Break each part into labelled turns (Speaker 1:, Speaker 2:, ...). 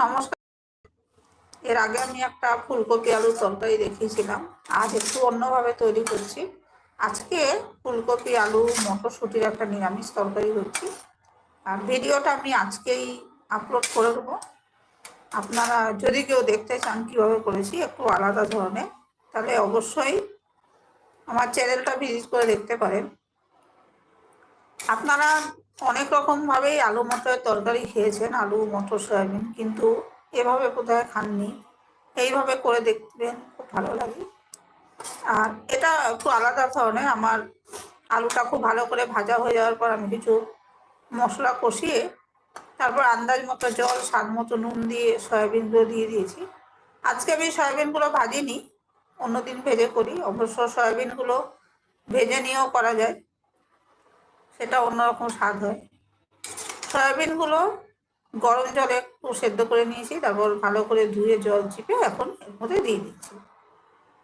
Speaker 1: নমস্কার। এর আগে আমি একটা ফুলকপি আলুর তরকারি দেখিয়েছিলাম। আজ একটু অন্যভাবে তৈরি করছি। আজকে ফুলকপি আলু মটরশুঁটির একটা নিরামিষ তরকারি করছি আর ভিডিওটা আমি আজকেই আপলোড করে দেবো। আপনারা যদি কেউ দেখতে চান কীভাবে করেছি, একটু আলাদা ধরনের, তাহলে অবশ্যই আমার চ্যানেলটা ভিজিট করে দেখতে পারেন। আপনারা অনেক রকমভাবেই আলু মটরের তরকারি খেয়েছেন, আলু, মটর, সয়াবিন, কিন্তু এভাবে বোধহয় খাননি। এইভাবে করে দেখবেন, খুব ভালো লাগে। আর এটা একটু আলাদা ধরনের, আমার আলুটা খুব ভালো করে ভাজা হয়ে যাওয়ার পর আমি কিছু মশলা কষিয়ে, তারপর আন্দাজ মতো জল, স্বাদ মতো নুন দিয়ে সয়াবিনগুলো দিয়ে দিয়েছি। আজকে আমি সয়াবিনগুলো ভাজিনি, অন্যদিন ভেজে করি। অবশ্য সয়াবিনগুলো ভেজে নিয়েও করা যায়। সেটা অন্যরকম স্বাদ হয়। সয়াবিনগুলো গরম জলে একটু সেদ্ধ করে নিয়েছি, তারপর ভালো করে ধুয়ে জল চিপে এখন এর মধ্যে দিয়ে দিচ্ছি।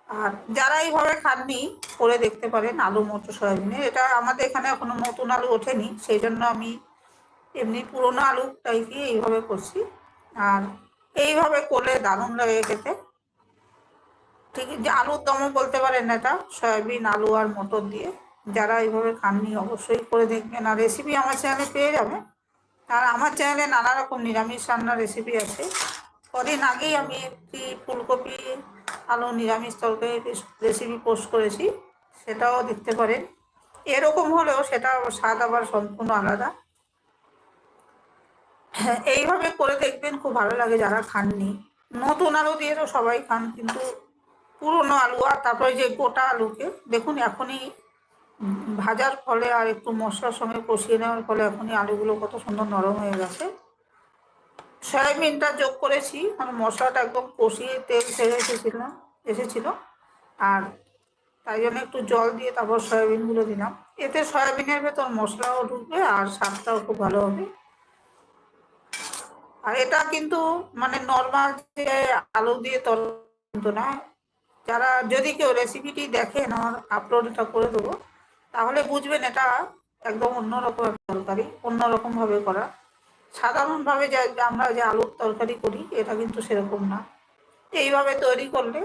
Speaker 1: আর যারা এইভাবে খাননি, করে দেখতে পারেন আলু মটর সয়াবিনের। এটা আমাদের এখানে এখনও নতুন আলু ওঠেনি, সেই জন্য আমি এমনি পুরোনো আলুটাইকে এইভাবে করছি। আর এইভাবে করলে দারুণ লাগে খেতে। ঠিক যে আলুর দমও বলতে পারেন এটা, সয়াবিন, আলু আর মটর দিয়ে। যারা এইভাবে খাননি অবশ্যই করে দেখবেন। আর রেসিপি আমার চ্যানেলে পেয়ে যাবেন আর আমার চ্যানেলে নানা রকম নিরামিষ রান্নার রেসিপি আছে। কদিন আগেই আমি একটি ফুলকপি, আলু নিরামিষ তরকারি রেসিপি পোস্ট করেছি। সেটাও দেখতে পারেন। এরকম হলেও সেটা স্বাদ আবার সম্পূর্ণ আলাদা। এইভাবে করে দেখবেন, খুব ভালো লাগে যারা খাননি। নতুন আলু দিয়ে তো সবাই খান, কিন্তু পুরনো আলু আর তারপরে যে গোটা আলুকে, দেখুন এখনই ভাজার ফলে আর একটু মশলার সঙ্গে কষিয়ে নেওয়ার ফলে এখনই আলুগুলো কত সুন্দর নরম হয়ে গেছে। সয়াবিনটা যোগ করেছি মানে মশলাটা একদম কষিয়ে তেল ছেড়ে এসেছিলাম, এসেছিল। আর তাই জন্য একটু জল দিয়ে তারপর সয়াবিনগুলো দিলাম। এতে সয়াবিনের ভেতর মশলাও ঢুকবে আর স্বাদটাও খুব ভালো হবে। আর এটা কিন্তু মানে নর্মাল যে আলু দিয়ে তরকারি না। যারা, যদি কেউ রেসিপিটি দেখেন, আমার আপলোডটা করে দেবো। তাহলে বুঝবেন এটা একদম অন্যরকম তরকারি, অন্যরকমভাবে করা। সাধারণভাবে যে আমরা যে আলুর তরকারি করি, এটা কিন্তু সেরকম না। এইভাবে তৈরি করলে,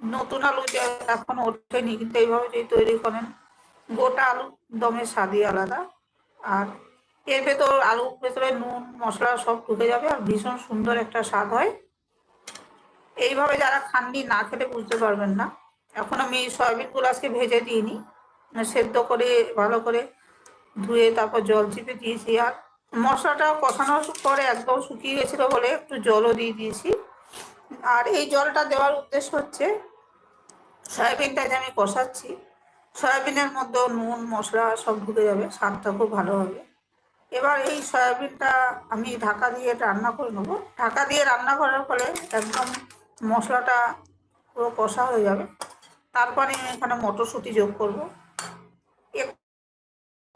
Speaker 1: নতুন আলু যে এখন ওঠেনি, কিন্তু এইভাবে যদি তৈরি করেন, গোটা আলু দমের স্বাদই আলাদা। আর এর ভেতর, আলুর ভেতরে নুন, মশলা সব ঢুকে যাবে, আর ভীষণ সুন্দর একটা স্বাদ হয়। এইভাবে যারা খাননি, না খেলে বুঝতে পারবেন না। এখন আমি সয়াবিনগুলো আজকে ভেজে দিইনি। সেদ্ধ করে, ভালো করে ধুয়ে তারপর জল চিপে দিয়েছি। আর মশলাটা কষানোর পরে একদম শুকিয়ে গেছিল বলে একটু জলও দিয়ে দিয়েছি। আর এই জলটা দেওয়ার উদ্দেশ্য হচ্ছে, সয়াবিনটা যে আমি কষাচ্ছি, সয়াবিনের মধ্যে নুন, মশলা সব ঢুকে যাবে, স্বাদটা খুব ভালো হবে। এবার এই সয়াবিনটা আমি ঢাকা দিয়ে রান্না করে নেব। ঢাকা দিয়ে রান্না করার ফলে একদম মশলাটা পুরো কষা হয়ে যাবে। তারপরে আমি এখানে মটরশুঁটি যোগ করব।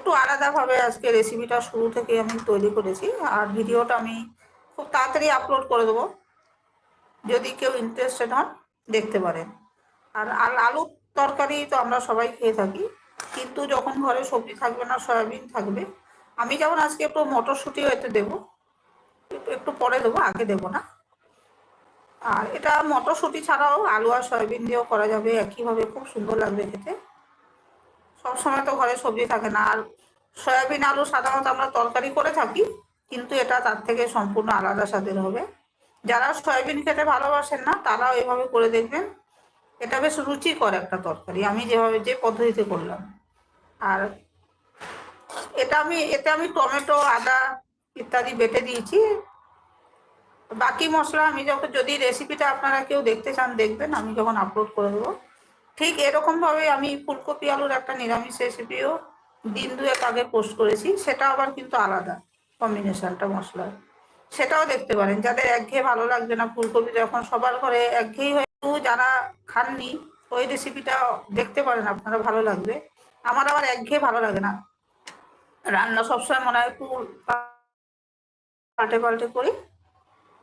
Speaker 1: একটু আলাদাভাবে আজকে রেসিপিটা শুরু থেকে আমি তৈরি করেছি। আর ভিডিওটা আমি খুব তাড়াতাড়ি আপলোড করে দেবো। যদি কেউ ইন্টারেস্টেড হন, দেখতে পারেন। আর আলুর তরকারি তো আমরা সবাই খেয়ে থাকি। কিন্তু যখন ঘরে সবজি থাকবে না, সয়াবিন থাকবে, আমি যেমন আজকে একটু মটরশুঁটিও এতে দেবো একটু পরে দেবো, আগে দেবো না। আর এটা মটরশুঁটি ছাড়াও আলু আর সয়াবিন দিয়েও করা যাবে। একইভাবে খুব সুন্দর লাগবে খেতে। সবসময় তো ঘরে সবজি থাকে না। আর সয়াবিন, আলু সাধারণত আমরা তরকারি করে থাকি, কিন্তু এটা তার থেকে সম্পূর্ণ আলাদা স্বাদের হবে। যারা সয়াবিন খেতে ভালোবাসেন না, তারাও এভাবে করে দেখবেন। এটা বেশ রুচিকর একটা তরকারি, আমি যেভাবে, যে পদ্ধতিতে করলাম। আর এটা আমি, এতে আমি টমেটো, আদা ইত্যাদি বেটে দিয়েছি। বাকি মশলা আমি যখন, যদি রেসিপিটা আপনারা কেউ দেখতে চান, দেখবেন, আমি যখন আপলোড করে দেবো। ঠিক এরকমভাবে আমি ফুলকপি আলুর একটা নিরামিষ রেসিপিও দিন দুয়েক আগে পোস্ট করেছি, সেটা আবার কিন্তু আলাদা কম্বিনেশনটা মশলার। সেটাও দেখতে পারেন, যাদের একঘেয়ে ভালো লাগবে না ফুলকপি, যখন সবার ঘরে একঘেয়েই হয়ে যারা খাননি, ওই রেসিপিটা দেখতে পারেন, আপনারা ভালো লাগবে। আমার আবার একঘেয়ে ভালো লাগে না। রান্না সবসময় মনে হয় একটু পাল্টে পাল্টে করি,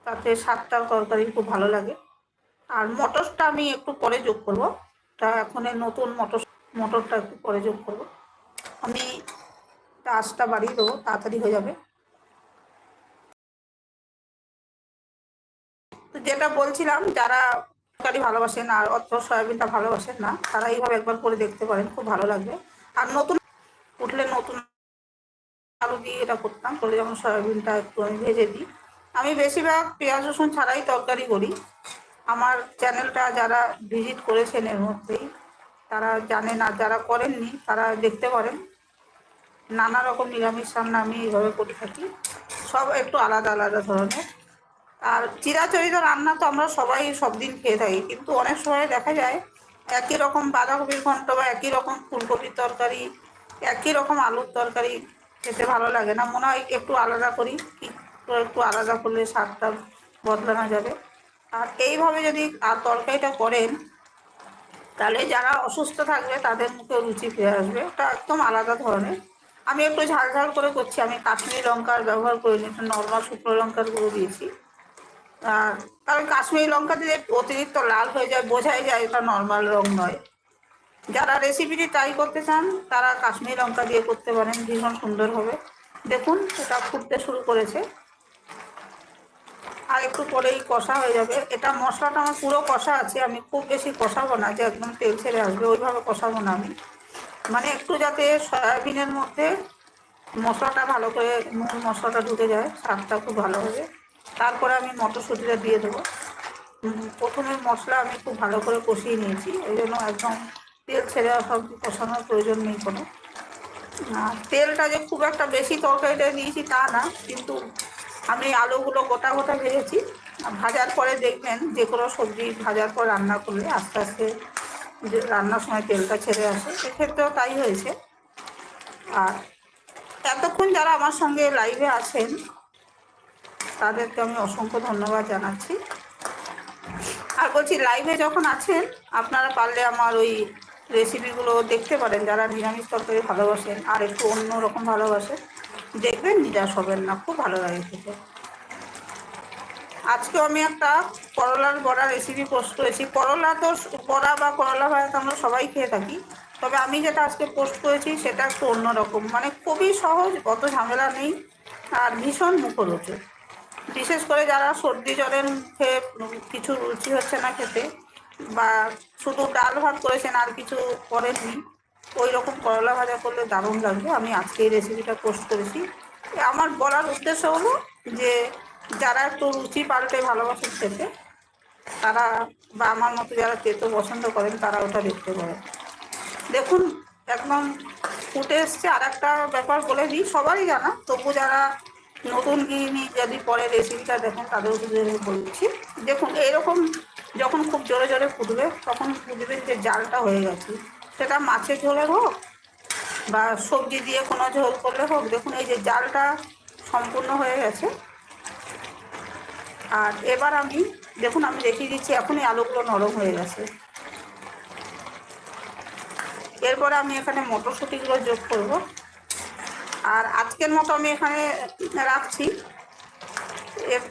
Speaker 1: তাতে সাতটা তরকারি খুব ভালো লাগে। আর মটরটা আমি একটু পরে যোগ করব। তা এখন নতুন মটর, মটরটা একটু পরে যোগ করব। আমি আঁচটা বাড়িয়ে দেবো, তাড়াতাড়ি হয়ে যাবে। যেটা বলছিলাম, যারা তরকারি ভালোবাসেন আর অত সয়াবিনটা ভালোবাসেন না, তারা এইভাবে একবার করে দেখতে পারেন, খুব ভালো লাগবে। আর নতুন উঠলে নতুন আলু দিয়ে এটা করতাম করে যখন সয়াবিনটা একটু আমি ভেজে দিই। আমি বেশিরভাগ পেঁয়াজ রসুন ছাড়াই তরকারি করি। আমার চ্যানেলটা যারা ভিজিট করেছেন এর মধ্যেই, তারা জানেন আর যারা করেননি, তারা দেখতে পারেন। নানা রকম নিরামিষ রান্না আমি এইভাবে করে থাকি। সব একটু আলাদা আলাদা ধরনের। আর চিরাচরিত রান্না তো আমরা সবাই সব দিন খেয়ে থাকি, কিন্তু অনেক সময় দেখা যায় একই রকম বাঁধাকপির ঘন্ট বা একই রকম ফুলকপির তরকারি, একই রকম আলুর তরকারি খেতে ভালো লাগে না। মনে হয় একটু আলাদা করি একটু একটু আলাদা করলে স্বাদটা বদলানো যাবে। আর এইভাবে যদি আর তরকারিটা করেন, তাহলে যারা অসুস্থ থাকবে তাদের মুখে রুচি ফিরে আসবে। এটা একদম আলাদা ধরনের। আমি একটু ঝাল ঝাল করে করছি। আমি কাশ্মীরি লঙ্কার ব্যবহার করিনি, একটু নর্মাল শুকনো লঙ্কার গুঁড়ো দিয়েছি। আর কারণ কাশ্মীরি লঙ্কা দিলে অতিরিক্ত লাল হয়ে যায়, বোঝাই যায় এটা নর্মাল রং নয়। যারা রেসিপিটি ট্রাই করতে চান, তারা কাশ্মীরি লঙ্কা দিয়ে করতে পারেন। ভীষণ সুন্দর হবে। দেখুন, এটা ফুটতে শুরু করেছে। আর একটু পরেই কষা হয়ে যাবে। এটা মশলাটা আমার পুরো কষা আছে, আমি খুব বেশি কষাবো না, যে একদম তেল ছেড়ে আসবে, ওইভাবে কষাবো না আমি। মানে একটু যাতে সয়াবিনের মধ্যে মশলাটা ভালো করে, নুন মশলাটা ঢুকে যায়, স্বাদটা খুব ভালো হবে। তারপরে আমি মটরশুঁটিটা দিয়ে দেবো। প্রথমে মশলা আমি খুব ভালো করে কষিয়ে নিয়েছি, ওই জন্য একদম তেল ছেড়ে অবধি কষানোর প্রয়োজন নেই কোনো। তেলটা যে খুব একটা বেশি তরকারিটা দিয়েছি তা না, কিন্তু আমি আলুগুলো গোটা গোটা ভেজেছি। ভাজার পরে দেখবেন যে কোনো সবজি ভাজার পর রান্না করলে আস্তে আস্তে রান্নার সময় তেলটা ছেড়ে আসে। সেক্ষেত্রেও তাই হয়েছে। আর এতক্ষণ যারা আমার সঙ্গে লাইভে আছেন, তাদেরকে আমি অসংখ্য ধন্যবাদ জানাচ্ছি। আর বলছি লাইভে যখন আছেন, আপনারা পারলে আমার ওই রেসিপিগুলো দেখতে পারেন। যারা নিরামিষ তরকারি ভালোবাসেন, আর একটু অন্য রকম ভালোবাসেন দেখবেন, নিরাশ হবেন না, খুব ভালো লাগে খেতে। আজকে আমি একটা করলার বড়া রেসিপি পোস্ট করেছি। করলা তো বড়া বা করলা ভাজা আমরা সবাই খেয়ে থাকি। তবে আমি যেটা আজকে পোস্ট করেছি, সেটা একটু অন্যরকম। মানে খুবই সহজ, অত ঝামেলা নেই আর ভীষণ মুখরোচক। বিশেষ করে যারা সর্দি জ্বরের মুখে কিছু রুচি হচ্ছে না খেতে বা শুধু ডাল ভাত করেছেন আর কিছু করেননি ওই রকম করলা ভাজা করলে দারুণ লাগবে। আমি আজকে এই রেসিপিটা পোস্ট করেছি। আমার বলার উদ্দেশ্য হলো যে, যারা একটু রুচি পাল্টে ভালোবাসেন খেতে, তারা বা আমার মতো যারা তেতো পছন্দ করেন, তারা ওটা দেখতে পারেন। দেখুন, একদম ফুটে এসছে। আর একটা ব্যাপার বলে দিই সবারই জানা, তবু যারা নতুন গৃহিণী যদি পরে রেসিপিটা দেখেন তাদের বলছি। দেখুন এরকম যখন খুব জোরে জোরে ফুটবে, তখন বুঝবেন যে জালটা হয়ে গেছে। সেটা মাছের ঝোলের হোক বা সবজি দিয়ে কোনো ঝোল করলে হোক, দেখুন এই যে জালটা সম্পূর্ণ হয়ে গেছে। আর এবার আমি, দেখুন আমি দেখিয়ে দিচ্ছি, এখনই আলুগুলো নরম হয়ে গেছে। এরপরে আমি এখানে মটরশুঁটিগুলো যোগ করব। আর আজকের মতো আমি এখানে রাখছি।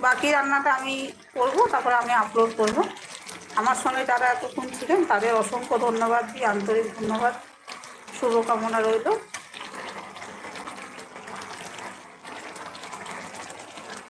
Speaker 1: বাকি রান্নাটা আমি করব, তারপরে আমি আপলোড করব। আমার সঙ্গে যারা এতক্ষণ ছিলেন তাদের অসংখ্য ধন্যবাদ দিই আন্তরিক ধন্যবাদ। শুভকামনা রইল।